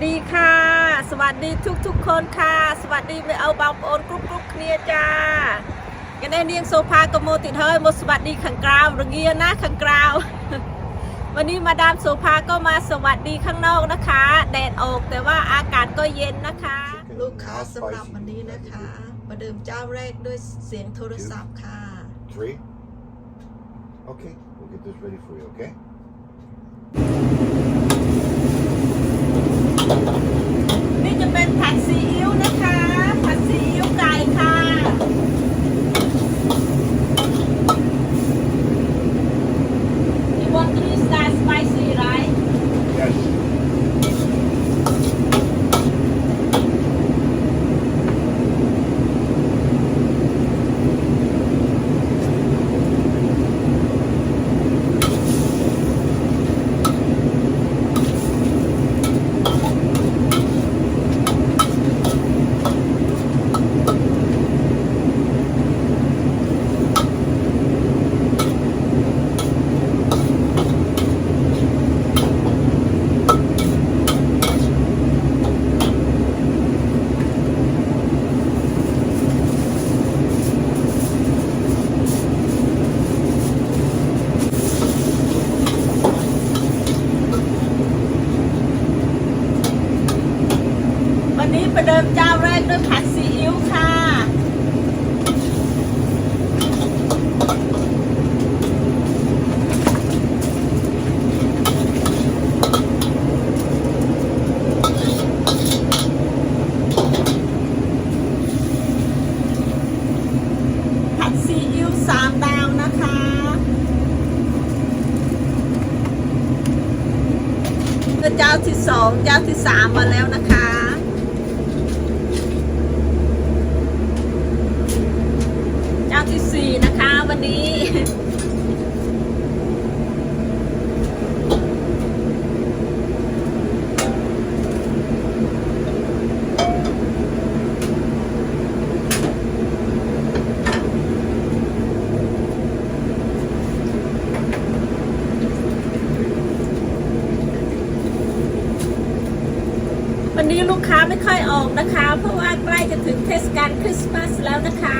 สวัสดีค่ะ สวัสดีทุกทุกๆคนค่ะ สวัสดีไปเอาบางโอนกรุ๊ปกรุ๊ปគ្នាจ้ายังได้เนียงโซฟากับโมติดเฮ้ยโมสวัสดีขังกราวระเกียนะขังกราว วันนี้มาดามโซฟาก็มาสวัสดีข้างนอกนะคะ แดดออกแต่ว่าอากาศก็เย็นนะคะ ลูกค้าสำหรับวันนี้นะคะ ประเดิมเจ้าแรกด้วยเสียงโทรศัพท์ค่ะ Three? Okay, we'll get this ready for you, okay? 何? องเจ้าที่สามมาแล้วนะคะ เจ้าที่สี่นะคะวันนี้ วันนี้ลูกค้าไม่ค่อยออกนะคะ เพราะว่าใกล้จะถึงเทศกาลคริสต์มาสแล้วนะคะ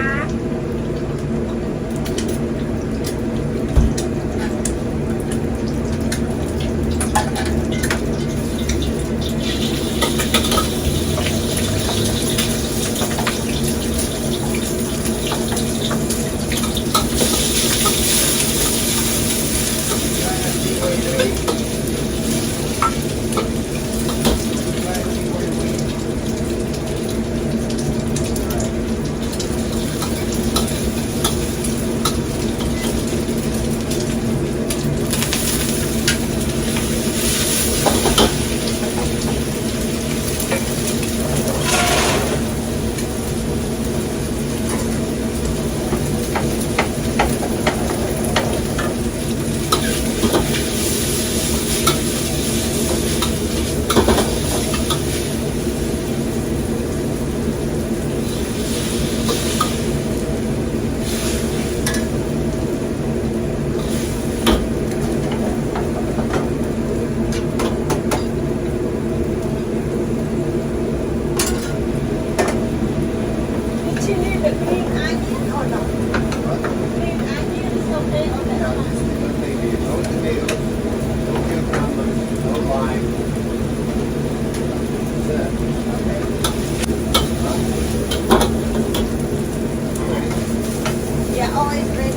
always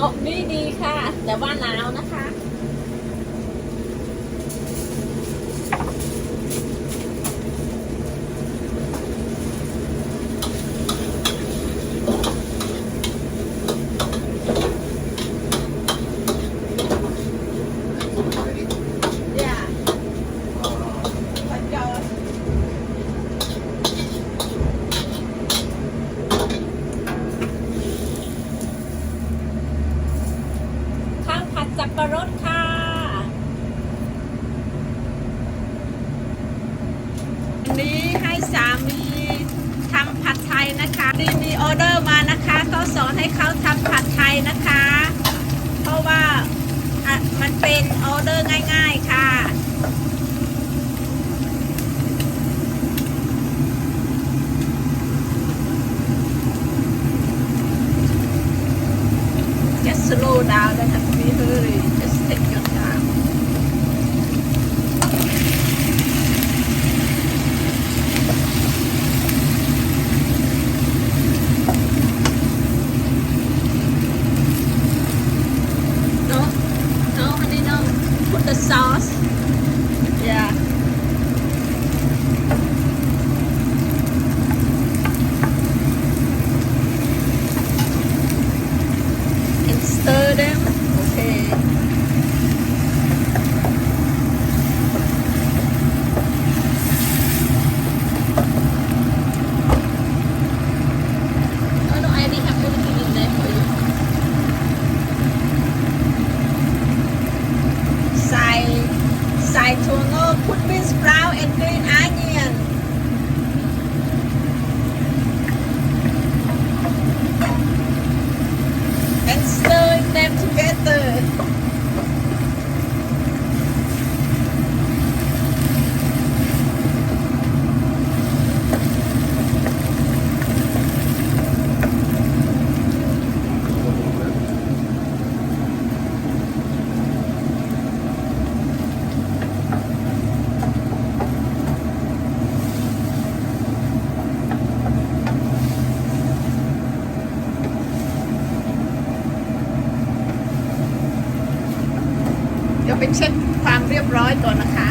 ออกดีดีค่ะ แต่ว่าหนาวนะคะ Ready? อย่า Uh, พจอข้าวผัดสับปะรดค่ะ อันนี้ให้สามีทำผัดไทยนะคะนี่มีออเดอร์มานะคะ เขาสอนให้เขาทำผัดไทยนะคะ เพราะว่ามันเป็นออเดอร์ง่าย ๆค่ะ Just slow down, don't have to be hurry. Just take your time. No, no, honey, no. Put the sauce. Yeah. and stir them. Okay. Oh no, I already have everything in there for you. ใส่ใส่ถั่วงอก put beans sprout and green onion and stir them together. Để เดี๋ยวไปเช็คความเรียบร้อยก่อนนะคะ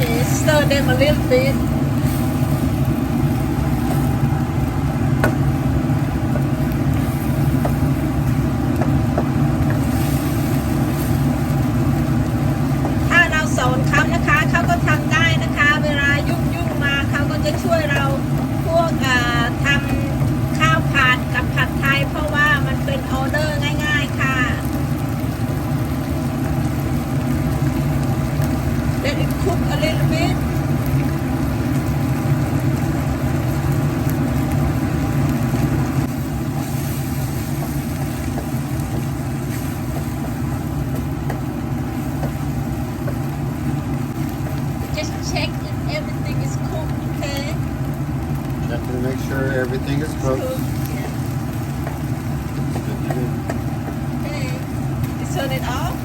Okay, stir them a little bit. Check if everything is cooked, okay? check to make sure everything is It's cooked. cooked, yeah. Good to go. Okay. You turn it off.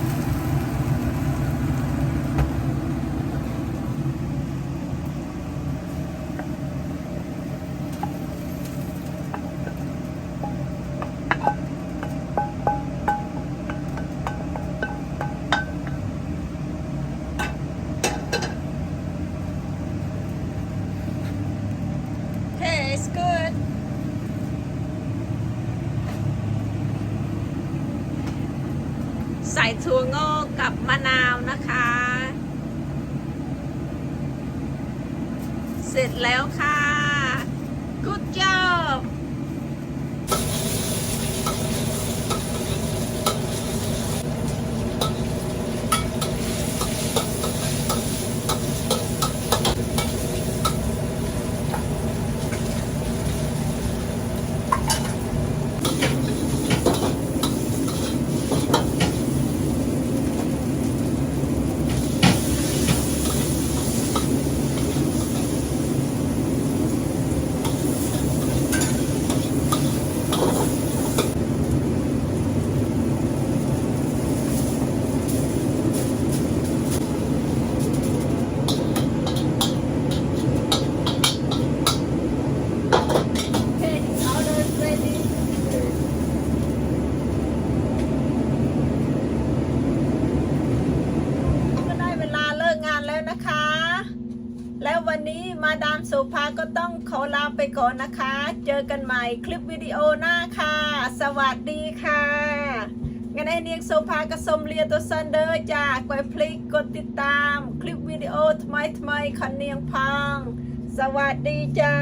เสร็จแล้วค่ะ good job โอเค เอาเลย ready ก็ได้เวลาเลิกงานแล้วนะคะ แล้ววันนี้ มาดามโซภาก็ต้องขอลาไปก่อนนะคะ เจอกันใหม่คลิปวิดีโอหน้าค่ะ สวัสดีค่ะงั้นไอเนียงโซภากับสมเลียตัวซันเดอร์จ้ากวพลิกกดติดตาม คลิปวิดีโอทำไมทำไมคันเนียงพัง สวัสดีจ้า